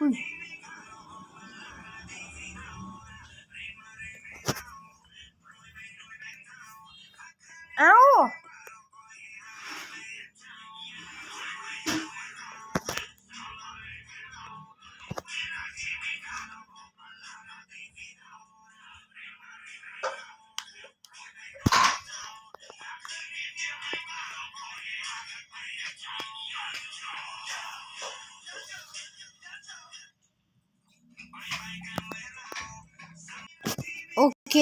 อุ้ เค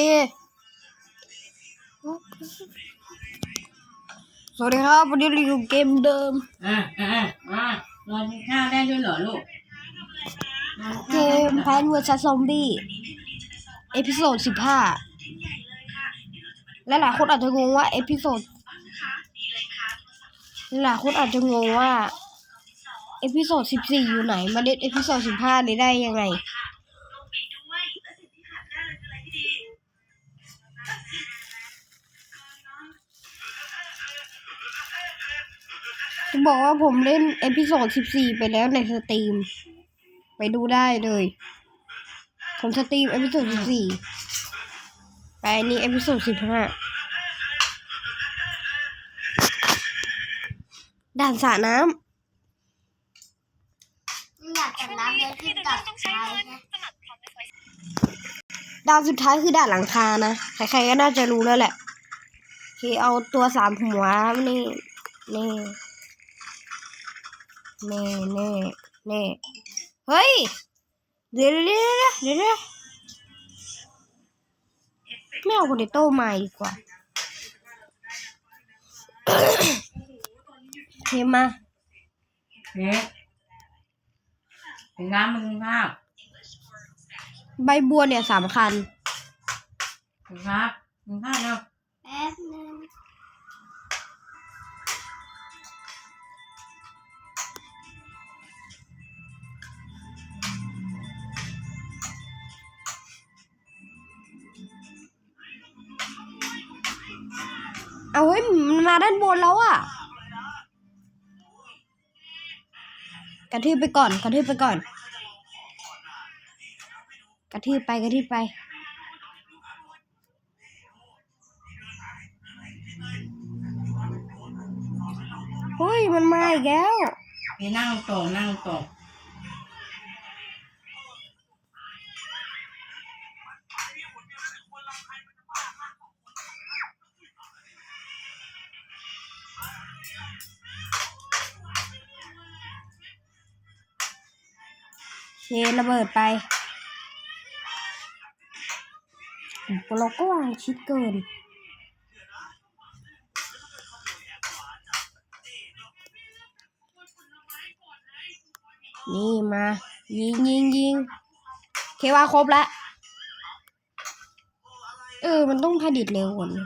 สวัสดีครับวันนี้เราอยู่เกมเดิม อะอะอะรอกินข้าวได้ด้วยเหรอลูกรอเกกินข้าวได้มด้วยเหรอแพนเวอร์ซัสซอมบี้ เอพิโซดสิบห้าและหลายคนอาจจะงงว่าเอพิโซดหลายคนอาจจะงงว่า เอพิโซดสิบสี่อยู่ไหน มาเล่นเอพิโซดสิบห้านี้ได้ยังไง จะบอกว่าผมเล่นเอพิโซดสิบสี่ไปแล้วในสตรีม ไปดูได้เลย ผมสตรีมเอพิโซดสิบสี่ไปนี้เอพิโซดสิบห้าด่านสระน้อยากจับน้ำเลยที่ตัดท้ายนะำด่านสุดท้ายคือด่านหลังคานะ ใครๆก็น่าจะรู้แล้วแหละคือเอาตัวสามหัวนี่ นี่ นี่นี่นี่เฮ้ย เดี๋ยวเดี๋ยวเดี๋ยวเดี๋ยวไม่เอาโพเตโต้มาดีกว่าเทมาเค้กถึงน้ำมึงกินข้าวใบบัวเนี่ยสำคัญถึงครับกินข้าวเร็วแป๊บนึง เอาเฮ้ยมันมาด้านบนแล้วอะกระทืบไปก่อนกระทืบไปก่อน กระทืบไปกระทืบไป เฮ้ย มันมาอีกแล้วพี่นั่งตรงนั่งตรง เชนระเบิดไปเราก็วางชิดเกินนี่มา ยิงยิงยิงเควาครบแล้ว เออ มันต้องผลิตเร็วกว่านี้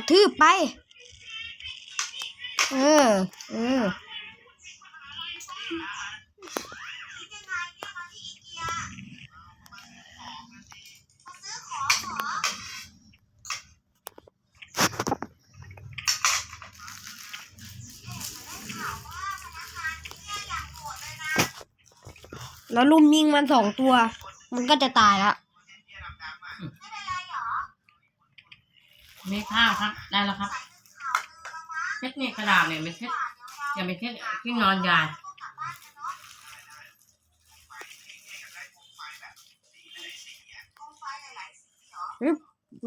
ระทืบไป เออ เออ แล้วลุมยิงมันสองตัว มันก็จะตายละ มีข้าวครับได้แล้วครับเช็ดนี่กระดาษเนี่ยไม่เช็ดอย่าไปเช็ดที่นอนยาย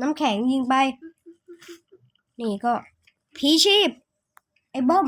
น้ำแข็งยิงไป นี่ก็พีชีพ ไอ้บิ้ม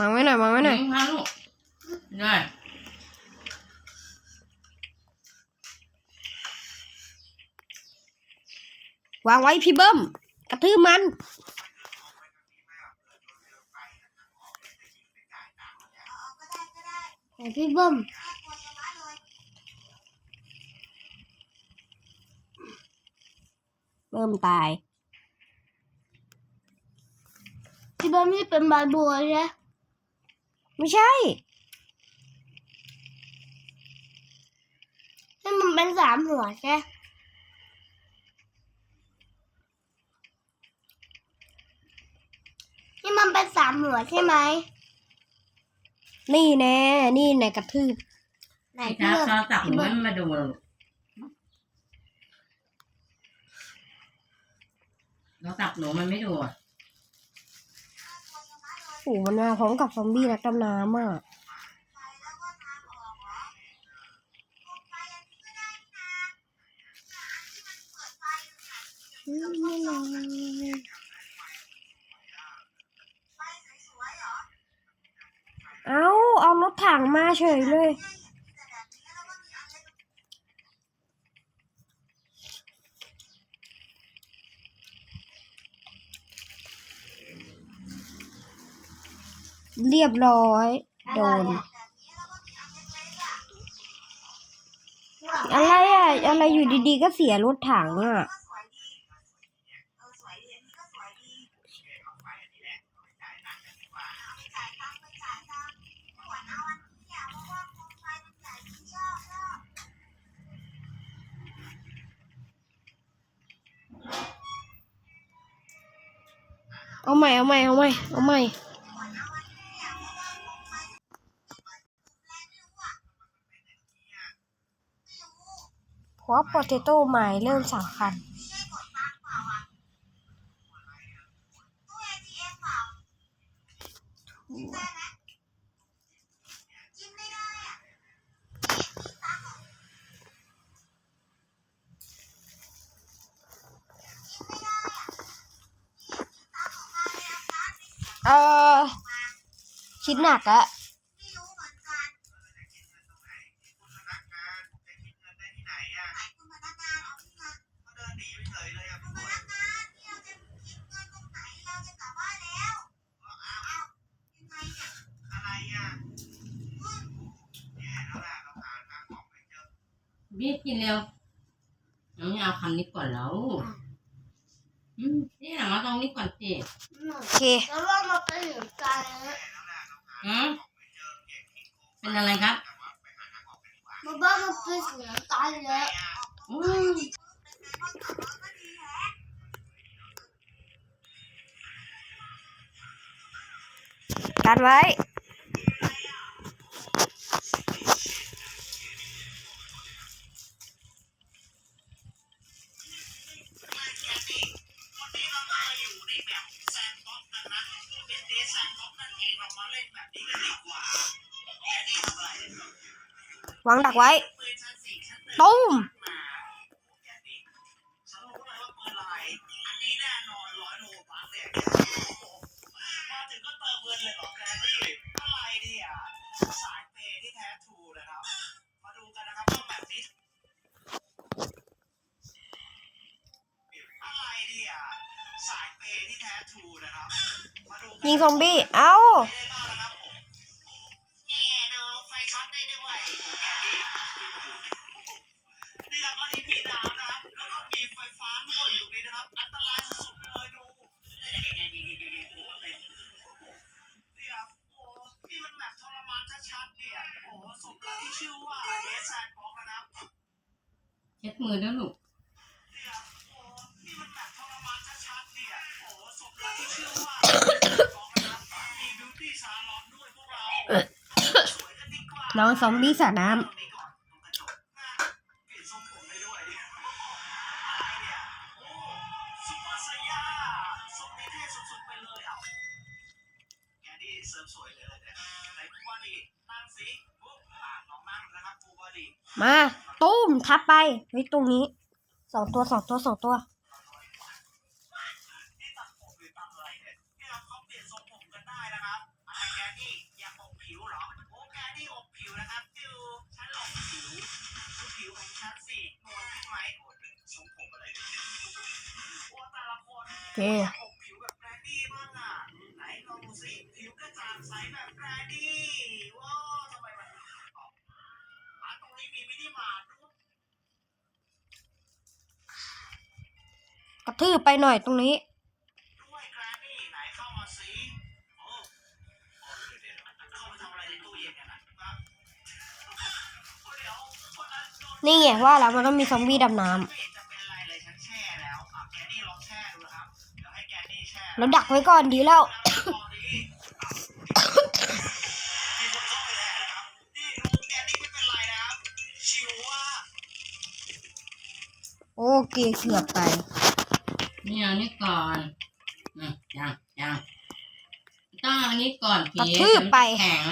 มาไว้หน่อยมาไว้หน่อยยิงพาลูกได้วางไว้พี่เบิ้ม กระทืบมันเอาก็ได้ก็ได้พี่เบิ้มน่ากลัวชะมัดเลยเบิ้มตาย พี่เบิ้มนี่เป็นใบบัวใช่ไหม ไม่ใช่นี่มันเป็นสามหัวใช่ไหมนี่มันเป็นสามหัวใช่ไหม นี่แน่ นี่แน่กระทืบไหนพี่พี่ครับเบิ้มโทรศัพท์หนูไม่มาดูหรอกโทรศัพท์หนูมันไม่ดูอะ โอ้หมันมาพร้อมกับซอมบี้นักดำน้ำอะอ้างออกเหรอโคมไฟอันนี้ก็ได้นี่นะเนี่ยอันที่มันเปิดไฟอยู่เนี่ยไฟสวยๆเหรอเอาเอารถถังมาเฉยเลย แต่แบบนี้แล้วก็มีอันเล็ก เรียบร้อย โดนแบบนี้แล้วก็มีอันเล็กๆอะอะไรอะอะไรอยู่ดีๆก็เสียรถถังอะก็สวยดีเออสวยดีอันนี้ก็สวยดีไปจ่ายตังค์ไปจ่ายตังค์ไม่หวนเอาอันนี้อะเพราะว่าโคมไฟมันใหญ่ที่ชอบชอบเอาใหม่ เอาใหม่ เอาใหม่ เอาใหม่ โปเตโต้ใหม่เริ่มสำคัญเปล่อะตู้ ATM เปล่าจิ้มได้ไหมจิ้มไม่ได้อะตังค์อะจิ้มไม่ได้อะตังค์ พี่กินเร็วน้องเอาคำนี้ก่อนแล้วอืมนี่มาตรงนี้ก่อนสิโอเคแล้วว่ามันเป็นเหมือนกันนะอืมเป็นอะไรครับมันบ้ามันเป็นเหมือนกันเลยอืมกันไว้ะครับมาดูกันยิงซอมบี้ เอ้า มือแล้วยลูกน้องซอมบี้สระน้ำ มาตุ้มทับไปเฮ้ยตรงนี้สองตัวสองตัวสองตัวนี่ตัดผมหรือเครับออผิวเหรอโอ้แบบจิวฉันอบผิวดูผิวของฉันสินวลขึ้นไหมโอ้ยทรงผมอะไรเนี่ยโอ้แต่ละคนโอเคอยากอบรนดี้บ้างอะไหนลองดูสิผิวกระจ่างใสแบบแกรนดี้ว้าวทำไมมันออกอะตรงนี้มีมินิมาร์ทด้วย กระทืบไปหน่อยตรงนี้ด้วยแกรนนี่ไหนเข้ามาสิโอ้โอ้เดี๋ยวๆเข้าไปทำอะไรในตู้เย็นกันนะครับโอ้เดี๋ยวคนนั้นโดนนี่ไงว่าแล้วมันต้องมีซอมบี้ดำน้ไม่เห็นจะเป็นไรเลยฉันแช่แล้วอะแกนนี่ลองแช่ดูนะครับเดี๋ยวให้แกนนี่แช่ำเราดักไว้ก่อนดีแล้ว โอเคเกือบไป นี่เอานี่ก่อนอืมยังยังต้องเอาอันนี้ก่อนผีกระทืบไป แข็ง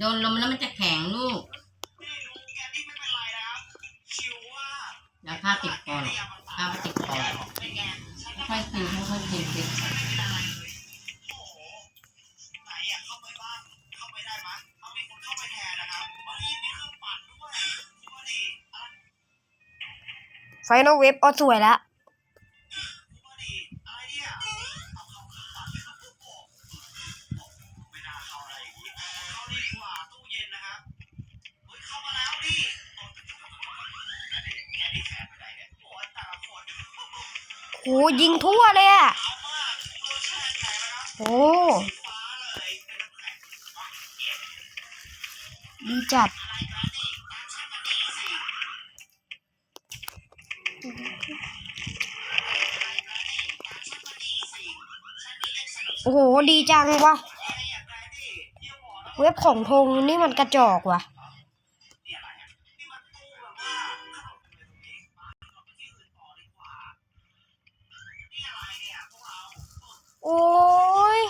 โดนลมแล้วมันจะแข็งลูกนี่ดูแกนนี่ไม่เป็นไรนะครับชิวว่าแล้วผ้าติดคอหรอกผ้าติดคอค่อยๆกินค่อยๆกินสิ ไฟนอลเว็บอสวยละโอ้โหไม่น่าเข้าอะไรอย่างนี้เข้าดีกว่าตู้เย็นนะครับเฮ้ยเข้ามาแล้วดิแกนี่แกนี่แขนไปไหนเนี่ยโอ้ยแต่ละคนโหยิงทั่วเลยอะโอ้ยดีจัด ดีจังวะ เว็บของธงนี่มันกระจอกว่ะโอ้ย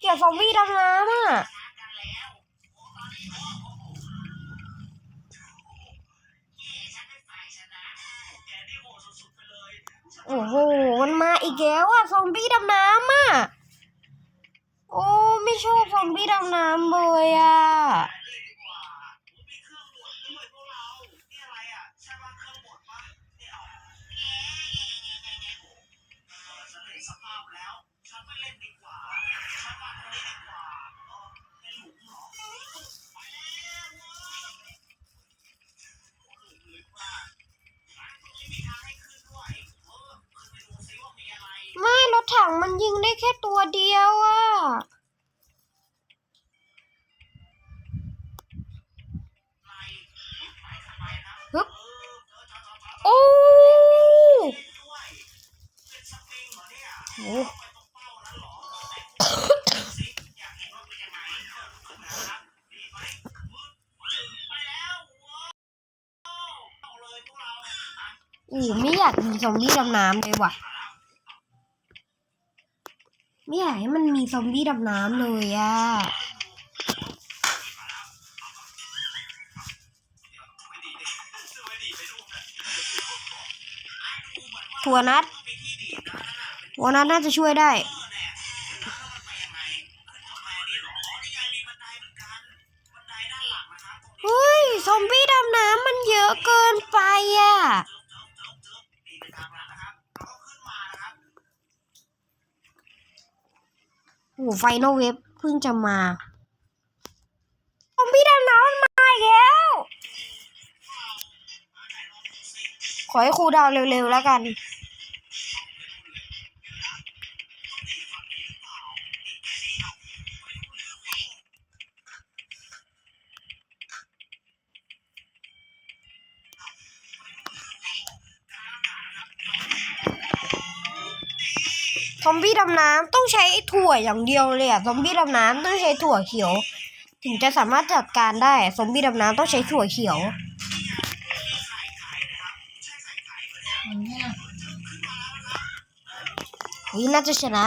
เกี่ยวซอมบี้ดำน้ำ อะซอมบี้ดำน้ำอะ โอ้ ไม่ชอบซอมบี้ดำน้ำเลยอะ เดียวอะไปไปทำไมนะฮึบเอโอ้โหไปตรงเป้านั้นเหรอแต่สิอยากเห็นว่าเป็นยังไงเออนะครับดีไหมวึบถึงไปแล้วว้าวเอาเลยพวกเราอะอูไม่อยากมีซอมบี้ดำน้ำเลยว่ะ มันมีซอมบี้ดำน้ำเลยอะถั่วนัดถั่วนัดน่าจะช่วยได้ ไฟนอลเว็บเพิ่งจะมาผมพี่ดำน้ำมันมาแล้ว ขอให้ครูดาวเร็วๆแล้วกัน ซอมบี้ดำน้ำต้องใช้ถั่วอย่างเดียวเลยอะซอมบี้ดำน้ำต้องใช้ถั่วเขียว ถึงจะสามารถจัดการได้ซอมบี้ดำน้ำต้องใช้ถั่วเขียวอุ้ยน่าจะชนะ